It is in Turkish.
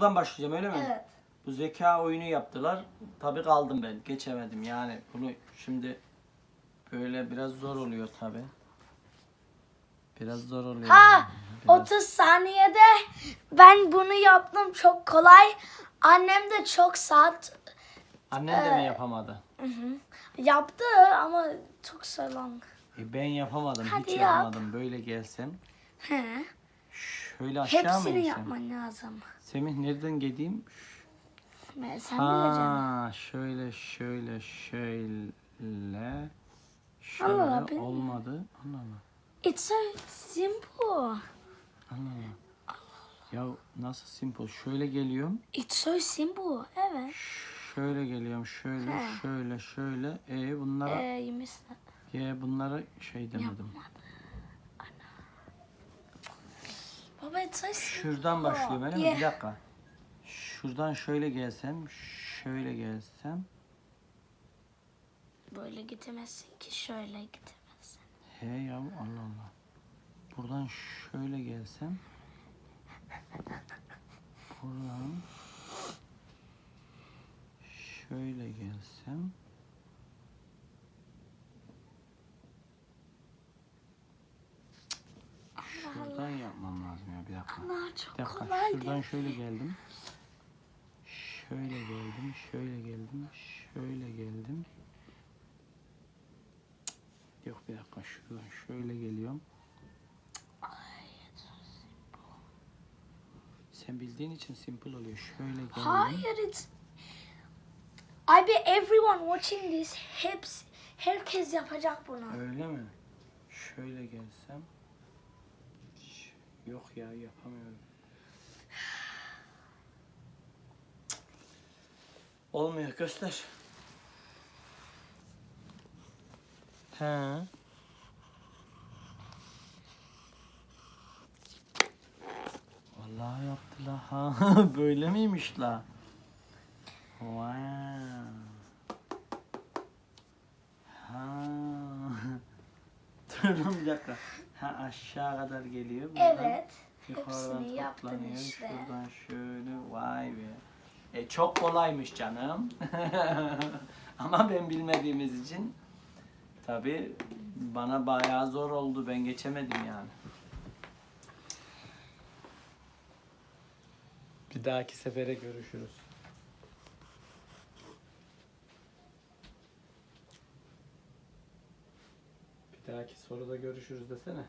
buradan başlayacağım öyle mi? Evet. Bu zeka oyunu yaptılar. Tabii kaldım ben. Geçemedim yani. Bunu şimdi böyle biraz zor oluyor tabii. Biraz zor oluyor. Ha Biraz. 30 saniyede ben bunu yaptım çok kolay. Annem de çok saat Annen de mi yapamadı? yaptı ama çok salon. E ben yapamadım. Hadi Hiç yap. yapamadım. Böyle gelsem. He. Şöyle aşağı mı Hepsini insem? yapman lazım. Semih nereden gideyim? Ben- Sen bileceksin. Ha, şöyle şöyle şöyle şöyle Allah Allah, olmadı. Allah Allah. It's so simple. Allah Allah. Ya nasıl simple? Şöyle geliyorum. It's so simple. Evet. Şöyle geliyorum. Şöyle He. şöyle şöyle. E bunlara Ee, you missed that. ya bunlara şey demedim. Baba simple. Şuradan başlıyorum öyle mi? Yeah. Bir dakika. Şuradan şöyle gelsem, şöyle gelsem. Böyle gidemezsin ki şöyle gidemezsin. He ya Allah Allah. Buradan şöyle gelsem. Buradan şöyle gelsem. Şuradan yapmam lazım ya bir dakika. Ana Bir çok dakika kolaydı. şuradan şöyle geldim. Şöyle geldim, şöyle geldim, şöyle geldim. Yok bir dakika şuradan şöyle geliyorum. Sen bildiğin için simple oluyor. Şöyle geldim. Hayır it's... I bet everyone watching this hepsi, herkes yapacak bunu. Öyle mi? Şöyle gelsem. Yok ya yapamıyorum. Olmuyor göster. He. Vallahi yaptı la. Ha, böyle miymiş la? Wow. Durun bir dakika. Ha aşağı kadar geliyor. buradan Evet. yukarıdan Hepsini yaptın toplanıyor. işte. Şuradan şöyle vay be. E çok kolaymış canım. Ama ben bilmediğimiz için tabi bana bayağı zor oldu. Ben geçemedim yani. Bir dahaki sefere görüşürüz. Bir dahaki soruda görüşürüz desene.